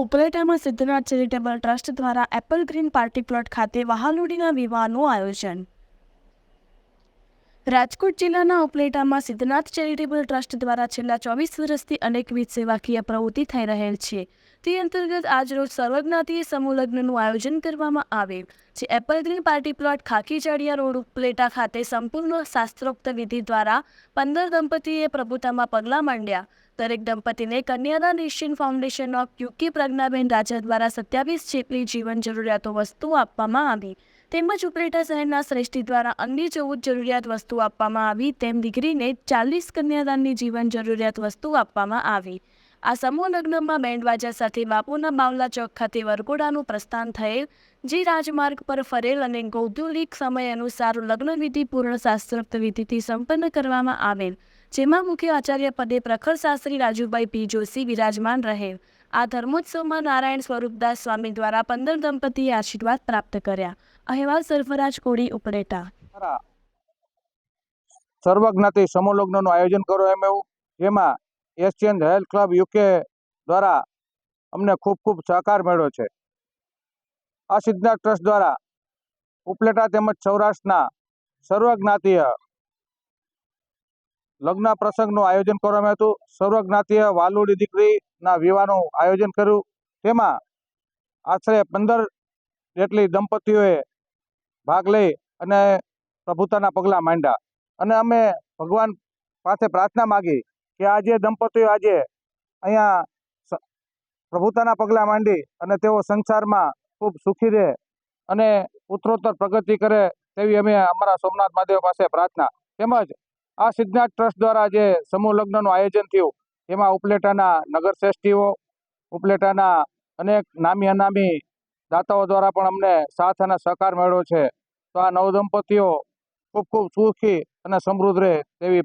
ઉપલેટામાં Siddhnath charitable trust દ્વારા Apple green party plot ખાતે વહાલુડીના વિવાહનું આયોજન. રાજકોટ જિલ્લાના ઉપલેટામાં સિદ્ધનાથ ચેરિટેબલ ટ્રસ્ટ દ્વારા છેલ્લા ચોવીસ વર્ષથી અનેકવિધ સેવાકીય પ્રવૃત્તિ થઈ રહેલ છે. તે અંતર્ગત આજરોજ સર્વજ્ઞાતીય સમૂહ લગ્નનું આયોજન કરવામાં આવેલ જે Apple green party plot Khaki Chadiya road Upleta ખાતે સંપૂર્ણ શાસ્ત્રોક્ત વિધિ દ્વારા પંદર દંપતીએ પ્રભુતામાં પગલાં માંડ્યા. દરેક દંપતીને કન્યાદાન Asian foundation of UK Pragnaben Raja દ્વારા સત્યાવીસ જેટલી જીવન જરૂરિયાતો વસ્તુઓ આપવામાં આવી. તેમજ ઉપલેટા શહેરના શ્રેષ્ઠી દ્વારા અન્ય ચૌદ જરૂરિયાત વસ્તુ આપવામાં આવી, તેમ દીકરીને ચાલીસ કન્યાદાનની જીવન જરૂરિયાત વસ્તુ આપવામાં આવી. આ સમૂહ લગ્નમાં બેન્ડવાજા સાથે બાપુના બાવલા ચોક ખાતે વરઘોડાનું પ્રસ્થાન થયેલ, જે રાજમાર્ગ પર ફરેલ અને ગૌદ્યોલિક સમય અનુસાર લગ્નવિધિ પૂર્ણ શાસ્ત્રોક્ત વિધિથી સંપન્ન કરવામાં આવેલ, જેમાં મુખ્ય આચાર્ય પદે પ્રખર શાસ્ત્રી રાજુભાઈ પી જોશી વિરાજમાન રહેલ. આ ધર્મોત્સવમાં નારાયણ સ્વરૂપદાસ સ્વામી દ્વારા પંદર દંપતીએ આશીર્વાદ પ્રાપ્ત કર્યા. અહેવાલ સરફરાજ કોડી ઉપલેટા સર્વજ્ઞાતિ સમૂહલગ્નનું આયોજન કરો એમ એવું. જેમાં એશિયન હેલ્થ ક્લબ યુકે દ્વારા અમને ખૂબ ખૂબ સહકાર મળ્યો છે. આ સિદ્ધનાથ ટ્રસ્ટ દ્વારા ઉપલેટા તેમજ સૌરાષ્ટ્રના સર્વજ્ઞાતીય લગ્ન પ્રસંગનું આયોજન કરવામાં હતું. સર્વજ્ઞાતીય વાલુડી દીકરીના વિવાહનું આયોજન કર્યું. તેમાં આશરે પંદર જેટલી દંપતીઓએ ભાગ લઈ અને પ્રભુતાના પગલાં માંડ્યા. અને અમે ભગવાન પાસે પ્રાર્થના માગી કે આ જે દંપતીઓ આજે અહીંયા પ્રભુતાના પગલાં માંડી અને તેઓ સંસારમાં ખૂબ સુખી રહે અને ઉત્તરોત્તર પ્રગતિ કરે તેવી અમે અમારા સોમનાથ મહાદેવ પાસે પ્રાર્થના. તેમજ આ સિદ્ધનાથ ટ્રસ્ટ દ્વારા જે સમૂહ લગ્નનું આયોજન થયું. એમાં ઉપલેટાના નગર શ્રેષ્ઠીઓ, ઉપલેટાના અનેક નામી અનામી દાતાઓ દ્વારા પણ અમને સાથ અને સહકાર મળ્યો છે. તો આ નવદંપતીઓ ખૂબ ખૂબ સુખી અને સમૃદ્ધ રહે તેવી